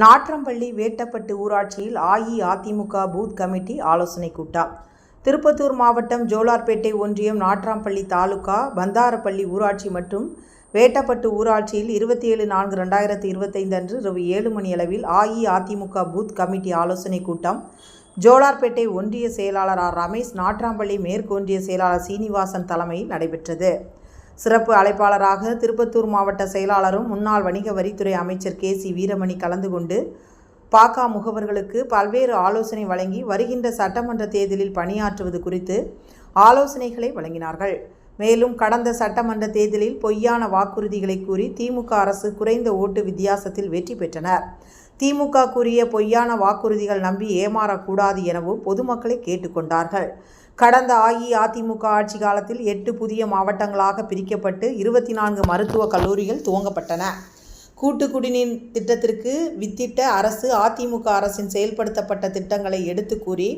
நாற்றம்பள்ளி வேட்டப்பட்டு ஊராட்சியில் AIADMK booth committee ஆலோசனை கூட்டம். திருப்பத்தூர் மாவட்டம் ஜோலார்பேட்டை ஒன்றியம் நாற்றாம்பள்ளி தாலுகா பந்தாரப்பள்ளி ஊராட்சி மற்றும் வேட்டப்பட்டு ஊராட்சியில் இருபத்தி ஏழு நான்கு ரெண்டாயிரத்தி இருபத்தைந்து அன்று இரவு ஏழு மணியளவில் அஇஅதிமுக பூத் கமிட்டி ஆலோசனை கூட்டம். ஜோலார்பேட்டை ஒன்றிய செயலாளர் ஆர் ரமேஷ் நாற்றாம்பள்ளி மேற்கு ஒன்றிய செயலாளர் சீனிவாசன் தலைமையில் நடைபெற்றது. சிறப்பு அழைப்பாளராக திருப்பத்தூர் மாவட்ட செயலாளரும் முன்னாள் வணிக வரித்துறை அமைச்சர் கே சி வீரமணி கலந்து கொண்டு பாக்கா முகவர்களுக்கு பல்வேறு ஆலோசனை வழங்கி வருகின்ற சட்டமன்ற தேர்தலில் பணியாற்றுவது குறித்து ஆலோசனைகளை வழங்கினார்கள். மேலும் கடந்த சட்டமன்ற தேர்தலில் பொய்யான வாக்குறுதிகளை கூறி திமுக அரசு குறைந்த ஓட்டு வித்தியாசத்தில் வெற்றி பெற்றனர். திமுக கூறிய பொய்யான வாக்குறுதிகள் நம்பி ஏமாறக்கூடாது எனவும் பொதுமக்களை கேட்டுக்கொண்டார்கள். கடந்த அஇஅதிமுக ஆட்சி காலத்தில் எட்டு புதிய மாவட்டங்களாக பிரிக்கப்பட்டு இருபத்தி நான்கு மருத்துவக் கல்லூரிகள் துவங்கப்பட்டன. கூட்டு குடிநீர் திட்டத்திற்கு வித்திட்ட அரசு அதிமுக அரசின் செயல்படுத்தப்பட்ட திட்டங்களை எடுத்து கூறி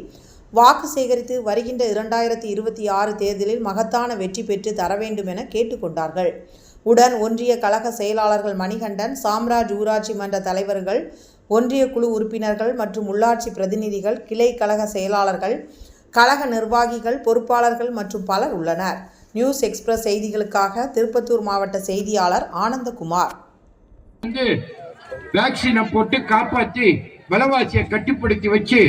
வாக்கு சேகரித்து வருகின்ற இரண்டாயிரத்தி இருபத்தி ஆறு தேர்தலில் மகத்தான வெற்றி பெற்று தர வேண்டும் என கேட்டுக்கொண்டார்கள் உடன் ஒன்றிய கழக செயலாளர்கள் மணிகண்டன் சாம்ராஜ் ஊராட்சி மன்ற தலைவர்கள் ஒன்றிய குழு உறுப்பினர்கள் மற்றும் உள்ளாட்சி பிரதிநிதிகள் கிளை கழக செயலாளர்கள் கழக நிர்வாகிகள் பொறுப்பாளர்கள் மற்றும் பலர் உள்ளனர். நியூஸ் எக்ஸ்பிரஸ் செய்திகளுக்காக திருப்பத்தூர் மாவட்ட செய்தியாளர் ஆனந்தகுமார். வந்து வேக்சினை போட்டு காப்பாத்தி விலைவாசியை கட்டுப்படுத்தி வச்சு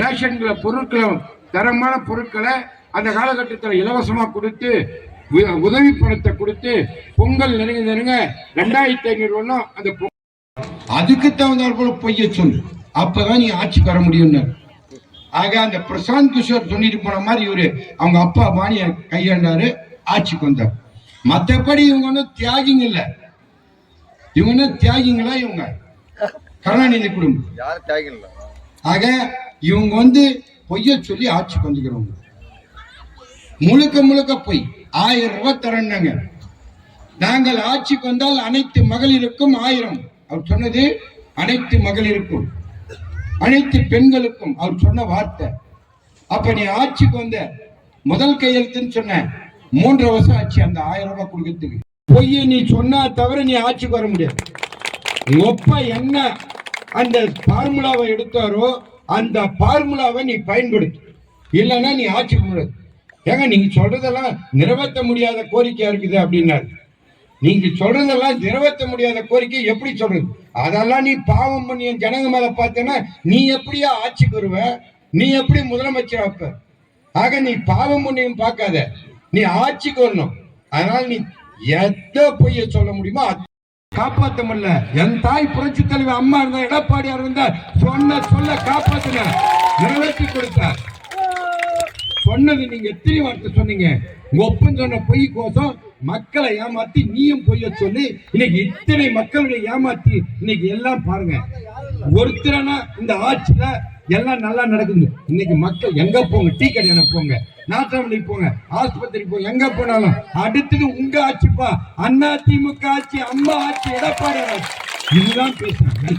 ரேஷன்களை பொருட்களை தரமான பொருட்களை அந்த காலகட்டத்தில் இலவசமா கொடுத்து உதவி பணத்தை கொடுத்து பொங்கல் நெருங்க நெருங்க ரெண்டாயிரத்தி ஐநூறு ஒன்றும் அந்த அதுக்கு தகுந்தாற் போல பொய்ய சொல்லு. அப்பதான் நீ ஆட்சிக்கு வர முடியும்னு ஆக அந்த பிரசாந்த் கிஷோர் சொல்லிட்டு போன மாதிரி இவரு அவங்க அப்பா பாணிய கையாண்டாரு ஆட்சிக்கு வந்தார். மத்தபடி இவங்க ஒன்றும் தியாகிங்க இல்லை. இவங்க என்ன தியாகிங்களா இவங்க? கருணாநிதி குடும்பம். யாரும் தியாகில்ல ஆக இவங்க வந்து பொய்ய சொல்லி ஆட்சிக்கு வந்துக்கிறவங்க. முழுக்க முழுக்க பொய். ஆயிரம் ரூபாய் தரேன்னாங்க. நாங்கள் ஆட்சிக்கு வந்தால் அனைத்து மகளிருக்கும் ஆயிரம். அவர் சொன்னது அனைத்து மகளிருக்கும். அனைத்து பெண்களுக்கும் அவர் சொன்ன வார்த்தை. அப்ப நீ ஆட்சிக்கு வந்த முதல் கையெழுத்துன்னு சொன்ன. மூன்றரை வருஷம் ஆச்சு அந்த ஆயிரம் ரூபாய் கொடுக்கறதுக்கு. பொய்யை நீ சொன்னா தவிர நீ ஆட்சிக்கு வர முடியாது. ஒப்ப என்ன அந்த ஃபார்முலாவை எடுத்தாரோ அந்த ஃபார்முலாவை நீ பயன்படுத்து. இல்லைன்னா நீ ஆட்சிக்கு முடியாது. ஏங்க நீங்க சொல்றதெல்லாம் நிறைவேற்ற முடியாத கோரிக்கையா இருக்குது அப்படின்னாரு. நீங்க சொல்றதெல்லாம் நிறைவேற்ற முடியாத கோரிக்கை எப்படி சொல்றது? அதெல்லாம் நீ பாவம் பண்ணிய ஜனங்க மேல பார்த்தேன்னா நீ எப்படியா ஆட்சிக்கு வருவ நீ எப்படி முதலமைச்சர் ஆப்ப ஆக நீ பாவம் பண்ணியும் பார்க்காத. நீ ஆட்சிக்கு வரணும். அதனால நீ எத்த பொய்ய சொல்ல முடியுமோ அத காப்பாத்த முடியல. என் தாய் புரட்சி தலைவர் அம்மா இருந்தா எடப்பாடியார் இருந்தா சொன்ன சொல்ல காப்பாத்தின நிறைவேற்றி கொடுத்தார். சொன்னது நீங்க எத்தனை வார்த்தை சொன்னீங்க? உங்க ஒப்பம் சொன்ன பொய் கோசம் மக்களை ஏமாத்தி நீயும் பொய்ய சொல்லி இன்னைக்கு இத்தனை மக்களுடைய ஏமாத்தி இன்னைக்கு எல்லாம் பாருங்க. ஒருத்தரனா இந்த ஆட்சியில எல்லாம் நல்லா நடக்குது. இன்னைக்கு மக்கள் எங்க போங்க? டீ கடையான போங்க. நாட்டாமலை போங்க. ஆஸ்பத்திரி போங்க. எங்க போனாலும் அடுத்தது உங்க ஆட்சிப்பா அண்ணா திமுக ஆட்சி அம்மா ஆட்சி எடப்பாடி இதுதான் பேசுறாங்க.